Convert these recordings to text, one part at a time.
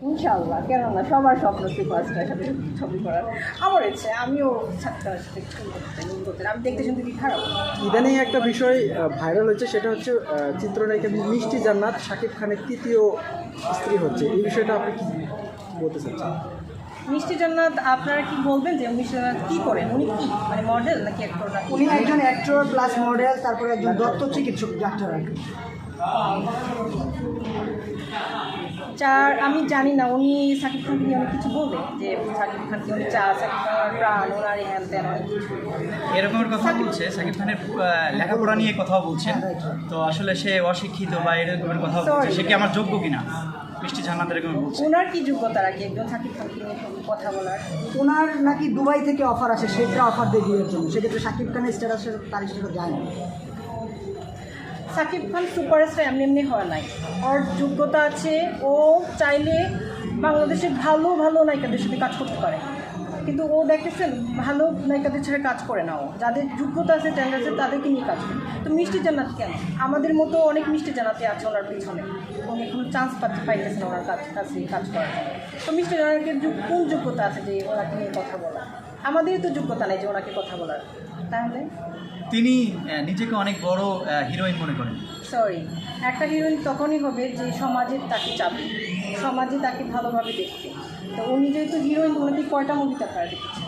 ইনশাল্লাহ কেন না সবার স্বপ্ন সুপারস্টার সাথে ছবি করার। আমার ইচ্ছে, আমিও ছাত্রার সাথে আমি দেখতে শুনতে কি খারাপ? ইদানিং একটা বিষয় ভাইরাল হচ্ছে সেটা হচ্ছে চিত্রনায়িকা মিষ্টি জান্নাত, শাকিব খানের তৃতীয় স্ত্রী হচ্ছে। এই বিষয়টা আপনি কি বলতে চাচ্ছেন? মিষ্টি জান্নাত আপনারা কি বলবেন যে মিষ্টি জান্নাত কি করেন? উনি কি? মানে মডেল নাকি অ্যাক্টর উনি একজন অ্যাক্টর প্লাস মডেল তারপরে একজন দত্ত চিকিৎসক ডাক্তার আর চার আমি জানি না উনি সাকিব খানকে নিয়ে অনেক কিছু বলবে? যে সাকিব খানকে উনি চা সাকিব খান প্রাণ ওনার হ্যান ত্যান অনেক কিছু। এরকমের কথা বলছে সাকিব খানের লেখাপড়া নিয়ে কথা বলছেন তো আসলে সে অশিক্ষিত বা এরকমের কথা বলছে. সে কি আমার যোগ্য কিনা? মিষ্টি জান্নাত আমি বলছি। ওনার কি যোগ্যতা রাখি? একজন সাকিব খানকে নিয়ে কথা বলার। ওনার নাকি দুবাই থেকে অফার আসে সেটা অফার দেয় বিয়ের জন্য। সেক্ষেত্রে শাকিব খানের স্ট্যাটাসের তার স্ট্যাটাস যায় না। সাকিব খান সুপারস্টার এমনি এমনি হয় নাই। ওর যোগ্যতা আছে ও চাইলে বাংলাদেশে ভালো ভালো নায়িকাদের সাথে কাজ করতে পারে। কিন্তু ও দেখেছেন ভালো নায়িকাদের ছেড়ে কাজ করে না ও। যাদের যোগ্যতা আছে ট্যালেন্ট আছে, তাদেরকে নিয়ে কাজ করে। তো মিষ্টি জান্নাত কেন? আমাদের মতো অনেক মিষ্টি জানাতে আছে ওনার পিছনে। উনি এখনও চান্স পাচ্ছে পাইতেছে না ওনার কাজ কাছে কাজ করার তো মিষ্টি যোগ- কোন যোগ্যতা আছে যে ওনাকে নিয়ে কথা বলা আমাদেরই তো যোগ্যতা নেই যে ওনাকে কথা বলার। তাহলে? তিনি নিজেকে অনেক বড় হিরোইন মনে করেন। সরি একটা হিরোইন তখনই হবে যে সমাজে তাকে চাবে। সমাজে তাকে ভালোভাবে দেখবে তো উনি যেহেতু হিরোইন ওনাকে কয়টা মুভিতে আপনারা দেখেছেন?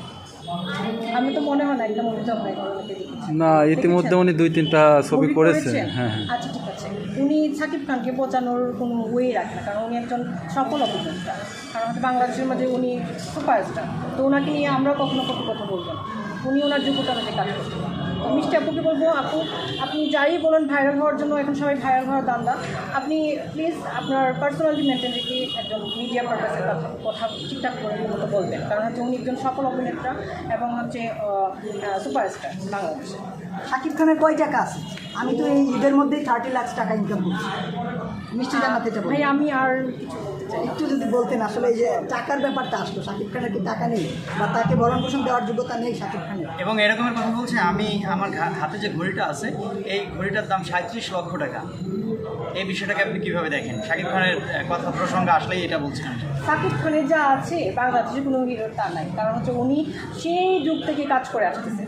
আমি তো মনে হয় না একটা মুভিতে করে দেখেছি না ইতিমধ্যে উনি দুই তিনটা ছবি মুভি করেছেন? হ্যাঁ হ্যাঁ। আচ্ছা ঠিক আছে। উনি সাকিব খানকে বোঝানোর কোনো ওয়ে রাখে না কারণ উনি একজন সফল অভিনেতা। কারণ হচ্ছে বাংলাদেশের মাঝে উনি সুপারস্টার তো ওনাকে নিয়ে আমরা কখনো কখনো কথা বলব না। উনি ওনার যোগ্যতা কাজ করতে মিষ্টি আপুকে বলব, আপু, আপনি যাই বলেন ভাইরাল হওয়ার জন্য, এখন সবাই ভাইরাল হওয়ার দান্দা। আপনি প্লিজ আপনার পার্সোনালিটি মেনটেন রেখে একজন মিডিয়া পারপাসের কথা ঠিকঠাক করে মতো বলবেন। কারণ হচ্ছে উনি একজন সফল অভিনেতা এবং হচ্ছে সুপারস্টার বাংলাদেশে। শাকিব খানের কয় টাকা আছে? আমি তো এই ঈদের মধ্যেই থার্টি লাখ টাকা ইনকাম করছি। মিষ্টি জানাতে এটা ভাই আমি আর। একটু যদি বলতেন আসলে এই যে টাকার ব্যাপারটা আসলো শাকিব খানের কি টাকা নেই? বা তাকে ভরণ পোষণ দেওয়ার যোগ্যতা নেই শাকিব খানের? এবং এরকমের কথা বলছে আমি আমার হাতে যে ঘড়িটা আছে এই ঘড়িটার দাম সাঁত্রিশ লক্ষ টাকা। এই বিষয়টাকে আপনি কীভাবে দেখেন? শাকিব খানের কথা প্রসঙ্গে আসলেই এটা বলছেন শাকিব খানের যা আছে বাংলাদেশে কোনো হিরো তা নাই। কারণ হচ্ছে উনি সেই যুগ থেকে কাজ করে আসতেছে।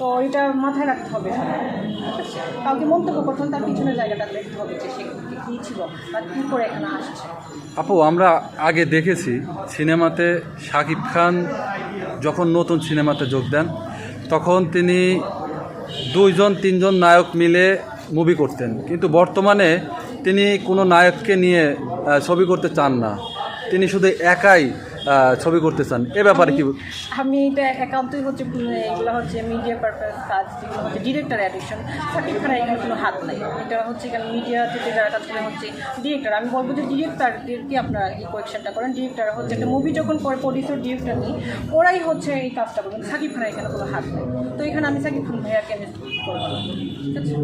তো এটা মাথায় রাখতে হবে। কাউকে মন্তব্য করছেন তার পিছনের জায়গাটা দেখতে হবে যে সে কী ছিল বা কী করে এখানে আসছে। আপু আমরা আগে দেখেছি সিনেমাতে শাকিব খান যখন নতুন সিনেমাতে যোগ দেন তখন তিনি দুইজন তিনজন নায়ক মিলে মুভি করতেন। কিন্তু বর্তমানে তিনি কোনো নায়ককে নিয়ে ছবি করতে চান না। তিনি শুধু একাই ছবি করতে চান। এ ব্যাপারে কি আমি এটা একান্তই হচ্ছে এগুলো হচ্ছে মিডিয়া পারপাস কাজ যেগুলো হচ্ছে ডিরেক্টর অ্যাডিকশন সাকিব খানের এখানে কোনো হাত নাই। এটা হচ্ছে এখানে মিডিয়া থেকে যারা কাজ করে, হচ্ছে ডিরেক্টর আমি বলব যে ডিরেক্টরদেরকে আপনারা এই কোয়েকশনটা করেন। ডিরেক্টর হচ্ছে একটা মুভি যখন করে প্রডিউসার ডিরেক্টর নিই, ওরাই হচ্ছে এই কাজটা করবেন। সাকিব খানের এখানে কোনো হাত নেই। তো এখানে আমি সাকিব খান ভাইয়াকে আমি করব। ঠিক আছে?